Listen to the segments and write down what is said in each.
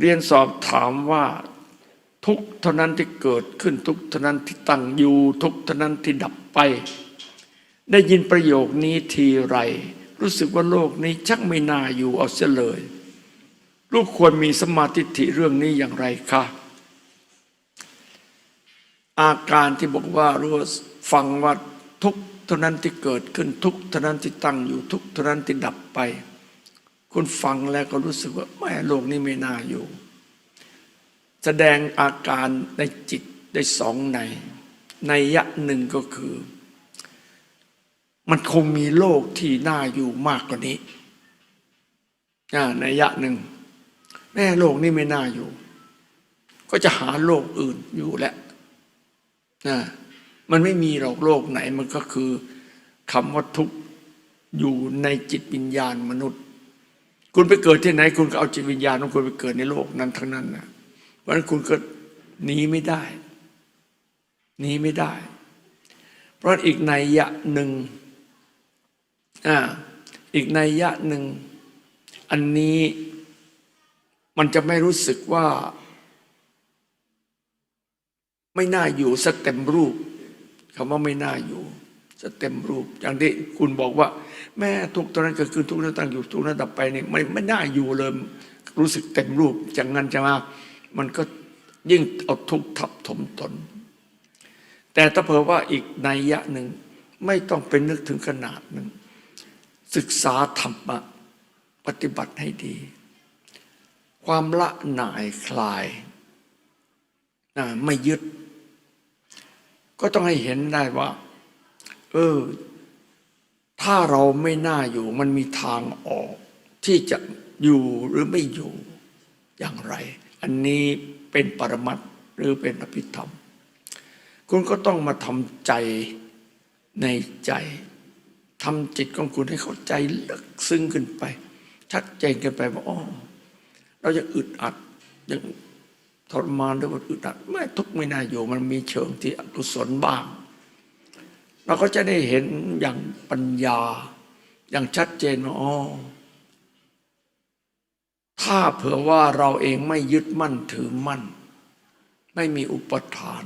เรียนสอบถามว่าทุกเท่านั้นที่เกิดขึ้นทุกเท่านั้นที่ตั้งอยู่ ทุกเท่านั้นที่ดับไป ได้ยินประโยคนี้ทีไร รู้สึกว่าโลกนี้ชักไม่น่าอยู่เอาเสียเลย ลูกควรมีสมาธิิเรื่องนี้อย่างไรคะอาการที่บอกว่ารู้ฟังว่าทุกเท่านั้นที่เกิดขึ้นทุกเท่านั้นที่ตั้งอยู่ทุกเท่านั้นที่ดับไป คุณฟังแล้วก็รู้สึกว่าแม่โลกนี้ไม่น่าอยู่ แสดงอาการในจิตได้สองในในยะหนึ่งก็คือ มันคงมีโลกที่น่าอยู่มากกว่านี้อ่าในยะหนึ่งแม่โลกนี้ไม่น่าอยู่ ก็จะหาโลกอื่นอยู่แล้วนะมันไม่มีหรอกโลกไหนมันก็คือคำว่าทุกข์อยู่ในจิตวิญญาณมนุษย์ คุณไปเกิดที่ไหน คุณก็เอาจิตวิญญาณของคุณไปเกิดในโลกนั้นทั้งนั้นนะเพราะฉะนั้นคุณก็หนีไม่ได้หนีไม่ได้ เพราะอีกในยะหนึ่งอ่าอีกในยะหนึ่ง อันนี้มันจะไม่รู้สึกว่า ไม่น่าอยู่สักเต็มรูปคำว่าไม่น่าอยู่ สักเต็มรูป อย่างที่คุณบอกว่า แม่ทุกตอนนั้นเกิดขึ้นทุกนั้นตั้งอยู่ทุกนั้นดับไปนี่ไม่ไม่น่าอยู่เลยรู้สึกเต็มรูปอย่างนั้นจะมามันก็ยิ่งเอาทุกข์ทับถมตน แต่ถ้าเผื่อว่าอีกนัยยะหนึ่งไม่ต้องเป็นนึกถึงขนาดหนั้นศึกษาธรรมะปฏิบัติให้ดี ความละหน่ายคลายนะไม่ยึด ก็ต้องให้เห็นได้ว่า เออ ถ้าเราไม่น่าอยู่ มันมีทางออก ที่จะอยู่หรือไม่อยู่อย่างไร อันนี้เป็นปรมัตหรือเป็นอภิธรรม คุณก็ต้องมาทำใจในใจทำจิตของคุณให้เข้าใจลึกซึ้งขึ้นไป ชัดเจนกันไปว่าอ๋อเราจะอึดอัดยังทรมานด้วยว่าอึดอัด ไม่ทุกข์ไม่น่าอยู่ มันมีเชิงที่อกุศลบ้าง เราก็จะได้เห็นอย่างปัญญา อย่างชัดเจนว่าอ๋อถ้าเผื่อว่าเราเองไม่ยึดมั่นถือมั่น ไม่มีอุปทาน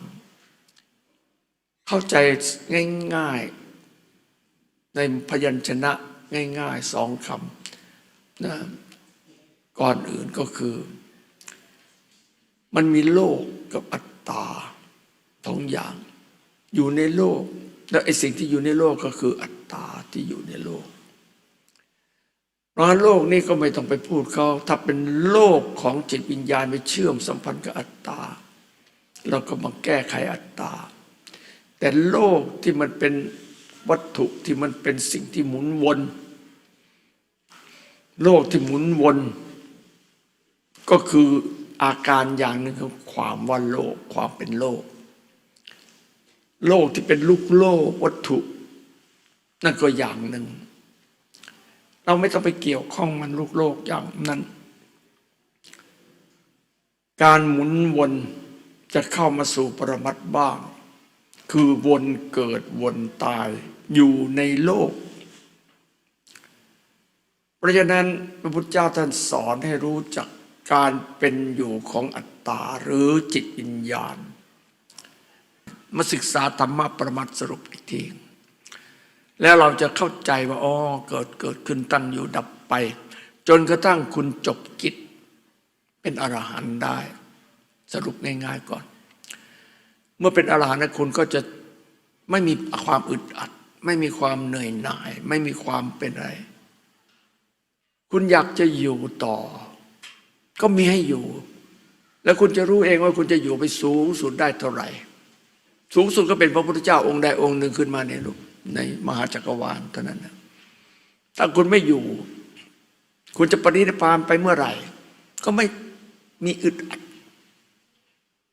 เข้าใจง่ายๆ ในพยัญชนะง่ายๆสองคำนะก่อนอื่นก็คือ มันมีโลกกับอัตตาสองอย่าง อยู่ในโลก แล้วไอ้สิ่งที่อยู่ในโลกก็คืออัตตาที่อยู่ในโลกเพราะโลกนี้ก็ไม่ต้องไปพูดเขาถ้าเป็นโลกของจิตวิญญาณไปเชื่อมสัมพันธ์กับอัตตาเราก็มาแก้ไขอัตตา แต่โลกที่มันเป็นวัตถุที่มันเป็นสิ่งที่หมุนวน โลกที่หมุนวน ก็คืออาการอย่างหนึ่งของความว่าโลกความเป็นโลก โลกที่เป็นลูกโลกวัตถุ นั่นก็อย่างหนึ่ง เราไม่ต้องไปเกี่ยวข้องมันลูกโลกอย่างนั้น การหมุนวนจะเข้ามาสู่ปรมัตถ์บ้าง คือวนเกิดวนตายอยู่ในโลก เพราะฉะนั้นพระพุทธเจ้าท่านสอนให้รู้จักการเป็นอยู่ของอัตตาหรือจิตวิญญาณ มาศึกษาธรรมะประมัตถ์สรุปอีกที แล้วเราจะเข้าใจว่าอ๋อเกิดเกิดขึ้นตั้งอยู่ดับไป จนกระทั่งคุณจบกิจ เป็นอรหันต์ได้ สรุปง่ายๆก่อน เมื่อเป็นอรหันต์คุณก็จะไม่มีความอึดอัด ไม่มีความเหนื่อยหน่าย ไม่มีความเป็นอะไร คุณอยากจะอยู่ต่อ ก็มีให้อยู่ แล้วคุณจะรู้เองว่าคุณจะอยู่ไปสูงสุดได้เท่าไหร่ สูงสุดก็เป็นพระพุทธเจ้าองค์ใดองค์หนึ่งขึ้นมาในลูกในมหาจักรวาลเท่านั้นนะถ้าคุณไม่อยู่ คุณจะปฏินิพพานไปเมื่อไหร่ ก็ไม่มีอึดอัด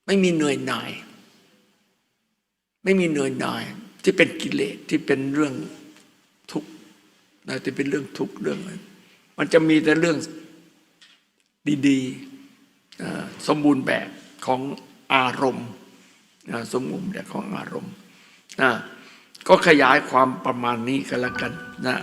ไม่มีเหนื่อยหน่าย ไม่มีเหนื่อยหน่าย ที่เป็นกิเลสที่เป็นเรื่องทุกข์นะที่เป็นเรื่องทุกข์เรื่องอะไรมันจะมีแต่เรื่องดีๆสมบูรณ์แบบของอารมณ์ สมบูรณ์แบบของอารมณ์ก็ขยายความประมาณนี้กันละกันนะ